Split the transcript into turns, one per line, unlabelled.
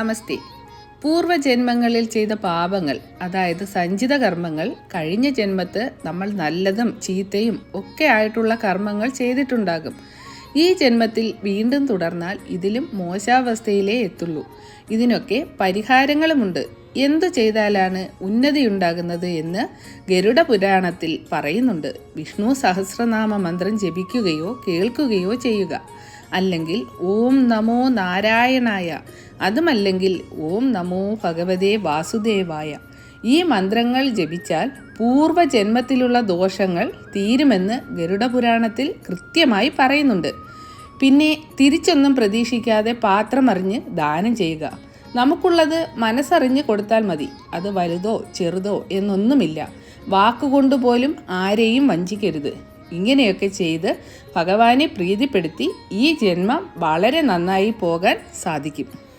നമസ്തേ. പൂർവജന്മങ്ങളിൽ ചെയ്ത പാപങ്ങൾ അതായത് സഞ്ചിത കർമ്മങ്ങൾ കഴിഞ്ഞ ജന്മത്ത് നമ്മൾ നല്ലതും ചീത്തയും ഒക്കെ ആയിട്ടുള്ള കർമ്മങ്ങൾ ചെയ്തിട്ടുണ്ടാകും. ഈ ജന്മത്തിൽ വീണ്ടും തുടർന്നാൽ ഇതിലും മോശാവസ്ഥയിലേ എത്തുള്ളൂ. ഇതിനൊക്കെ പരിഹാരങ്ങളുമുണ്ട്. എന്തു ചെയ്താലാണ് ഉന്നതിയുണ്ടാകുന്നത് എന്ന് ഗരുഡ പുരാണത്തിൽ പറയുന്നുണ്ട്. വിഷ്ണു സഹസ്രനാമ മന്ത്രം ജപിക്കുകയോ കേൾക്കുകയോ ചെയ്യുക. അല്ലെങ്കിൽ ഓം നമോ നാരായണായ അതുമല്ലെങ്കിൽ ഓം നമോ ഭഗവതേ വാസുദേവായ. ഈ മന്ത്രങ്ങൾ ജപിച്ചാൽ പൂർവജന്മത്തിലുള്ള ദോഷങ്ങൾ തീരുമെന്ന് ഗരുഡപുരാണത്തിൽ കൃത്യമായി പറയുന്നുണ്ട്. പിന്നെ തിരിച്ചൊന്നും പ്രതീക്ഷിക്കാതെ പാത്രമറിഞ്ഞ് ദാനം ചെയ്യുക. നമുക്കുള്ളത് മനസ്സറിഞ്ഞ് കൊടുത്താൽ മതി. അത് വലുതോ ചെറുതോ എന്നൊന്നുമില്ല. വാക്കുകൊണ്ടുപോലും ആരെയും വഞ്ചിക്കരുത്. ഇങ്ങനെയൊക്കെ ചെയ്ത് ഭഗവാനെ പ്രീതിപ്പെടുത്തി ഈ ജന്മം വളരെ നന്നായി പോകാൻ സാധിക്കും.